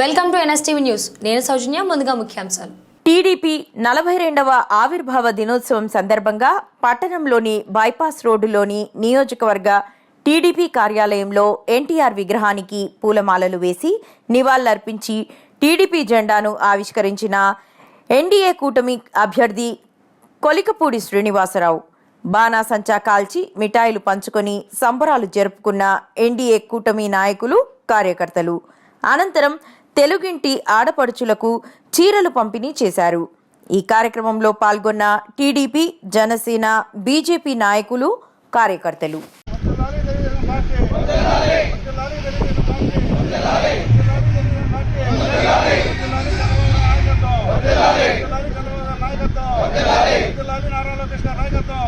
Welcome to NSTV news. నేను సౌజన్య ముందుగా ముఖ్యాంశాలు. టీడీపీ నలభై రెండవ ఆవిర్భావ దినోత్సవం సందర్భంగా పట్టణంలోని బైపాస్ రోడ్డులోని నియోజకవర్గ టీడీపీ కార్యాలయంలో ఎన్టీఆర్ విగ్రహానికి పూలమాలలు వేసి నివాళులర్పించి టీడీపీ జెండాను ఆవిష్కరించిన ఎన్డీఏ కూటమి అభ్యర్థి కొలికపూడి శ్రీనివాసరావు. బాణాసంచా కాల్చి మిఠాయిలు పంచుకొని సంబరాలు జరుపుకున్న ఎన్డీఏ కూటమి నాయకులు కార్యకర్తలు. అనంతరం తెలుగింటి ఆడపడుచులకు చీరలు పంపిణీ చేశారు. ఈ కార్యక్రమంలో పాల్గొన్న టీడీపీ జనసేన బీజేపీ నాయకులు కార్యకర్తలు. నారాయణ కృష్ణ నాయకత్వం.